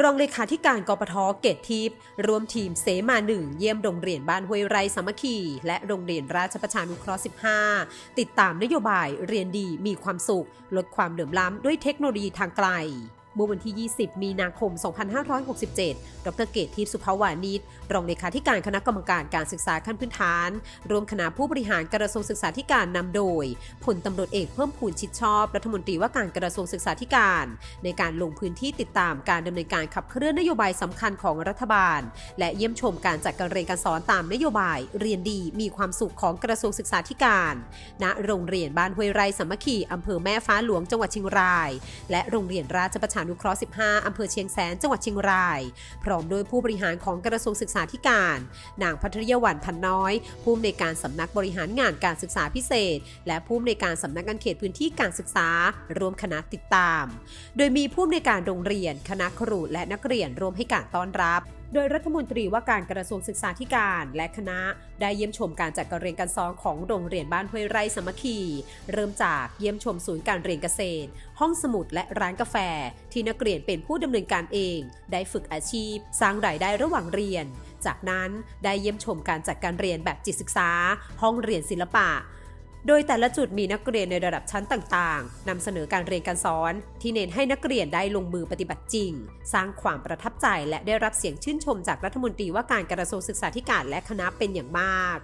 รองเลขาธิการกปทเกตทิพย์รวมทีมเสมาหนึ่งเยี่ยมโรงเรียนบ้านห้วยไร่สามัคคี และโรงเรียนราชประชานุเคราะห์ 15 ติดตามนโยบายเรียนดีมีความสุข ลดความเหลื่อมล้ำด้วยเทคโนโลยีทางไกล เมื่อวันที่ 20 มีนาคม 2567 ดรเกตทิพสุภาวานิชรองเลขาธิการคณะกรรมการการศึกษาขั้นพื้นฐาน รวมคณะผู้บริหารกระทรวงศึกษาธิการนำโดยพลตำรวจเอกเพิ่มพูนชิดชอบ รัฐมนตรีว่าการกระทรวงศึกษาธิการ ในการลงพื้นที่ติดตามการดำเนินการขับเคลื่อนนโยบายสำคัญของรัฐบาล และเยี่ยมชมการจัดการเรียนการสอนตามนโยบาย เรียนดีมีความสุขของกระทรวงศึกษาธิการ ณ โรงเรียนบ้านห้วยไร่สามัคคีอำเภอแม่ฟ้าหลวงจังหวัดเชียงราย และโรงเรียนราชประชานุเคราะห์ 15 อำเภอเชียงแสน จังหวัดเชียงราย พร้อมโดยผู้บริหารของกระทรวงศึกษาธิการ นางพัทรยวันพันน้อย ผู้อำนวยการสำนักบริหารงานการศึกษาพิเศษ และผู้อำนวยการสำนักงานเขตพื้นที่การศึกษา ร่วมคณะติดตาม โดยมีผู้อำนวยการโรงเรียน คณะครูและนักเรียนร่วมให้การต้อนรับ โดยรัฐมนตรีว่าการกระทรวงศึกษาธิการและคณะ ได้เยี่ยมชมการจัดการเรียนการสอนของโรงเรียนบ้านห้วยไร่สมัคคี เริ่มจากเยี่ยมชมศูนย์การเรียนเกษตร ห้องสมุดและร้านกาแฟ ที่นักเรียนเป็นผู้ดำเนินการเอง ได้ฝึกอาชีพ สร้างรายได้ระหว่างเรียน จากนั้นได้เยี่ยมชมการจัดการเรียนแบบจิตศึกษา ห้องเรียนศิลปะ โดยแต่ละจุดมีนักเรียนในระดับชั้นต่างๆ นำเสนอการเรียนการสอน ที่เน้นให้นักเรียนได้ลงมือปฏิบัติจริง สร้างความประทับใจและได้รับเสียงชื่นชมจากรัฐมนตรีว่าการกระทรวงศึกษาธิการและคณะเป็นอย่างมาก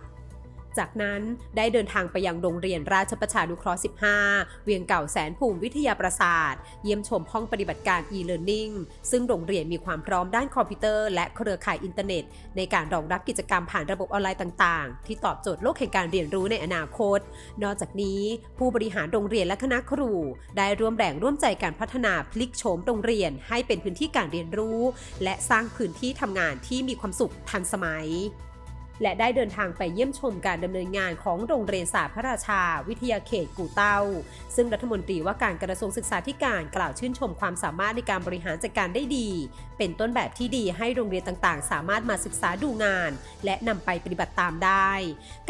จากนั้นได้เดินทางไปยังโรงเรียนราชประชานุเคราะห์ 15 เวียงเก่าแสนภูมิวิทยาประสาท เยี่ยมชมห้องปฏิบัติการ e-learning ซึ่งโรงเรียนมีความพร้อมด้านคอมพิวเตอร์และเครือข่ายอินเทอร์เน็ต ในการรองรับกิจกรรมผ่านระบบออนไลน์ต่าง ๆ ที่ตอบโจทย์โลกแห่งการเรียนรู้ในอนาคต นอกจากนี้ ผู้บริหารโรงเรียนและคณะครู ได้ร่วมแรงร่วมใจการพัฒนาพลิกโฉมโรงเรียน ให้เป็นพื้นที่การเรียนรู้ และสร้างพื้นที่ทำงานที่มีความสุขทันสมัย และได้เดินทางไปเยี่ยมชมการดำเนินงานของโรงเรียนศาสตร์พระราชา วิทยาเขตกู่เต้า ซึ่งรัฐมนตรีว่าการกระทรวงศึกษาธิการกล่าวชื่นชมความสามารถในการบริหารจัดการได้ดี เป็นต้นแบบที่ดีให้โรงเรียนต่างๆ สามารถมาศึกษาดูงาน และนำไปปฏิบัติตามได้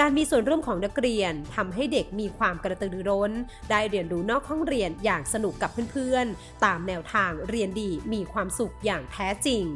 การมีส่วนร่วมของนักเรียนทำให้เด็กมีความกระตือรือร้น ได้เรียนรู้นอกห้องเรียนอย่างสนุกกับเพื่อนๆ ตามแนวทางเรียนดีมีความสุขอย่างแท้จริง